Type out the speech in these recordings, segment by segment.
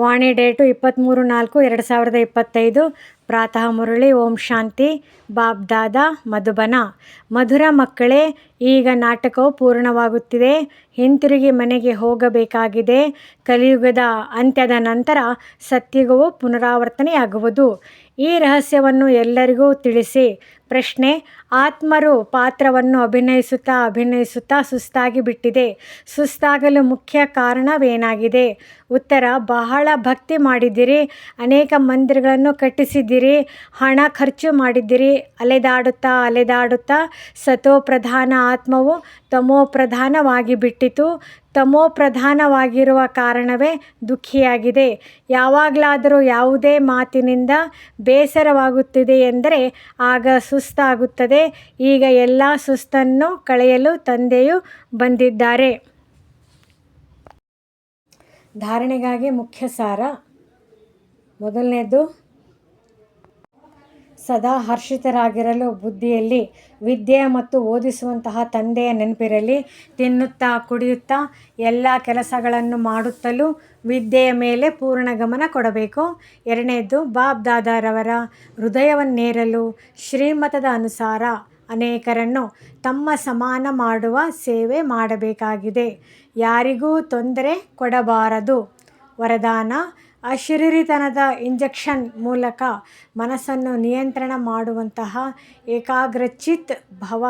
ವಾಣಿ date ಇಪ್ಪತ್ತ್ಮೂರು ನಾಲ್ಕು ಎರಡು ಸಾವಿರದ ಇಪ್ಪತ್ತೈದು. ಪ್ರಾತಃ ಮುರಳಿ, ಓಂ ಶಾಂತಿ ಬಾಬ್ದಾದ ಮಧುಬನ. ಮಧುರ ಮಕ್ಕಳೇ, ಈಗ ನಾಟಕವು ಪೂರ್ಣವಾಗುತ್ತಿದೆ. ಹಿಂತಿರುಗಿ ಮನೆಗೆ ಹೋಗಬೇಕಾಗಿದೆ. ಕಲಿಯುಗದ ಅಂತ್ಯದ ನಂತರ ಸತ್ಯುಗವು ಪುನರಾವರ್ತನೆಯಾಗುವುದು. ಈ ರಹಸ್ಯವನ್ನು ಎಲ್ಲರಿಗೂ ತಿಳಿಸಿ. ಪ್ರಶ್ನೆ, ಆತ್ಮರು ಪಾತ್ರವನ್ನು ಅಭಿನಯಿಸುತ್ತಾ ಅಭಿನಯಿಸುತ್ತಾ ಸುಸ್ತಾಗಿ ಬಿಟ್ಟಿದೆ. ಸುಸ್ತಾಗಲು ಮುಖ್ಯ ಕಾರಣವೇನಾಗಿದೆ? ಉತ್ತರ, ಬಹಳ ಭಕ್ತಿ ಮಾಡಿದ್ದೀರಿ. ಅನೇಕ ಮಂದಿರಗಳನ್ನು ಕಟ್ಟಿಸಿದ್ದೀರಿ. ಹಣ ಖರ್ಚು ಮಾಡಿದ್ದೀರಿ, ಅಲೆದಾಡುತ್ತಾ ಅಲೆದಾಡುತ್ತಾ ಸತೋ ಪ್ರಧಾನ ಆತ್ಮವು ತಮೋ ಪ್ರಧಾನವಾಗಿ ಬಿಟ್ಟಿತು. ತಮೋ ಪ್ರಧಾನವಾಗಿರುವ ಕಾರಣವೇ ದುಃಖಿಯಾಗಿದೆ. ಯಾವಾಗಲಾದರೂ ಯಾವುದೇ ಮಾತಿನಿಂದ ಬೇಸರವಾಗುತ್ತಿದೆ ಎಂದರೆ ಆಗ ಸುಸ್ತಾಗುತ್ತದೆ. ಈಗ ಎಲ್ಲ ಸುಸ್ತನ್ನು ಕಳೆಯಲು ತಂದೆಯು ಬಂದಿದ್ದಾರೆ. ಧಾರಣೆಗಾಗಿ ಮುಖ್ಯ ಸಾರ ಮೊದಲನೇದು ಸದಾ ಹರ್ಷಿತರಾಗಿರಲು ಬುದ್ಧಿಯಲ್ಲಿ, ವಿದ್ಯೆ ಮತ್ತು ಓದಿಸುವಂತಹ ತಂದೆಯ ನೆನಪಿರಲಿ, ತಿನ್ನುತ್ತಾ ಕುಡಿಯುತ್ತಾ ಎಲ್ಲ ಕೆಲಸಗಳನ್ನು ಮಾಡುತ್ತಲೂ ವಿದ್ಯೆಯ ಮೇಲೆ ಪೂರ್ಣ ಗಮನ ಕೊಡಬೇಕು. ಎರಡನೇದು, ಬಾಬ್ ದಾದಾರವರ ಹೃದಯವನ್ನೇರಲು ಶ್ರೀಮತದ ಅನುಸಾರ ಅನೇಕರನ್ನು ತಮ್ಮ ಸಮಾನ ಮಾಡುವ ಸೇವೆ ಮಾಡಬೇಕಾಗಿದೆ. ಯಾರಿಗೂ ತೊಂದರೆ ಕೊಡಬಾರದು. ವರದಾನ ಅಶರೀರಿತನದ ಇಂಜೆಕ್ಷನ್ ಮೂಲಕ ಮನಸ್ಸನ್ನು ನಿಯಂತ್ರಣ ಮಾಡುವಂತಹ ಏಕಾಗ್ರಚಿತ್ ಭವ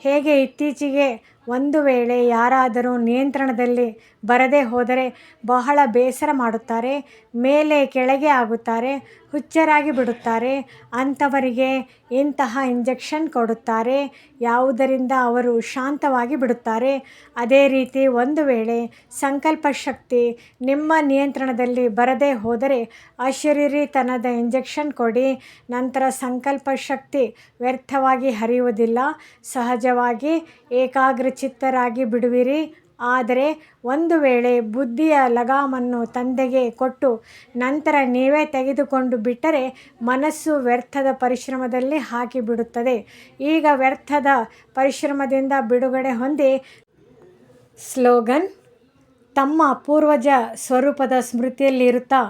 ಹೇಗೆ ಇತ್ತೀಚೆಗೆ ಒಂದು ವೇಳೆ ಯಾರಾದರೂ ನಿಯಂತ್ರಣದಲ್ಲಿ ಬರದೇ ಹೋದರೆ ಬಹಳ ಬೇಸರ ಮಾಡುತ್ತಾರೆ, ಮೇಲೆ ಕೆಳಗೆ ಆಗುತ್ತಾರೆ, ಹುಚ್ಚರಾಗಿ ಬಿಡುತ್ತಾರೆ, ಅಂಥವರಿಗೆ ಇಂತಹ ಇಂಜೆಕ್ಷನ್ ಕೊಡುತ್ತಾರೆ, ಯಾವುದರಿಂದ ಅವರು ಶಾಂತವಾಗಿ ಬಿಡುತ್ತಾರೆ. ಅದೇ ರೀತಿ ಒಂದು ವೇಳೆ ಸಂಕಲ್ಪ ಶಕ್ತಿ ನಿಮ್ಮ ನಿಯಂತ್ರಣದಲ್ಲಿ ಬರದೇ ಹೋದರೆ ಅಶರೀರಿತನದ ಇಂಜೆಕ್ಷನ್ ಕೊಡಿ, ನಂತರ ಸಂಕಲ್ಪ ಶಕ್ತಿ ವ್ಯರ್ಥವಾಗಿ ಹರಿಯುವುದಿಲ್ಲ, ಸಹಜವಾಗಿ ಏಕಾಗ್ರಚಿತ್ತರಾಗಿ ಬಿಡುವಿರಿ. ಆದರೆ ಒಂದು ವೇಳೆ ಬುದ್ಧಿಯ ಲಗಾಮನ್ನು ತಂದೆಗೆ ಕೊಟ್ಟು ನಂತರ ನೀವೇ ತೆಗೆದುಕೊಂಡು ಬಿಟ್ಟರೆ ಮನಸ್ಸು ವ್ಯರ್ಥದ ಪರಿಶ್ರಮದಲ್ಲಿ ಹಾಕಿಬಿಡುತ್ತದೆ. ಈಗ ವ್ಯರ್ಥದ ಪರಿಶ್ರಮದಿಂದ ಬಿಡುಗಡೆ ಹೊಂದಿ ಸ್ಲೋಗನ್, ತಮ್ಮ ಪೂರ್ವಜ ಸ್ವರೂಪದ ಸ್ಮೃತಿಯಲ್ಲಿರುತ್ತಾ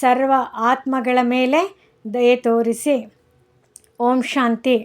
ಸರ್ವ ಆತ್ಮಗಳ ಮೇಲೆ ದಯೆ ತೋರಿಸಿ. ಓಂ ಶಾಂತಿ.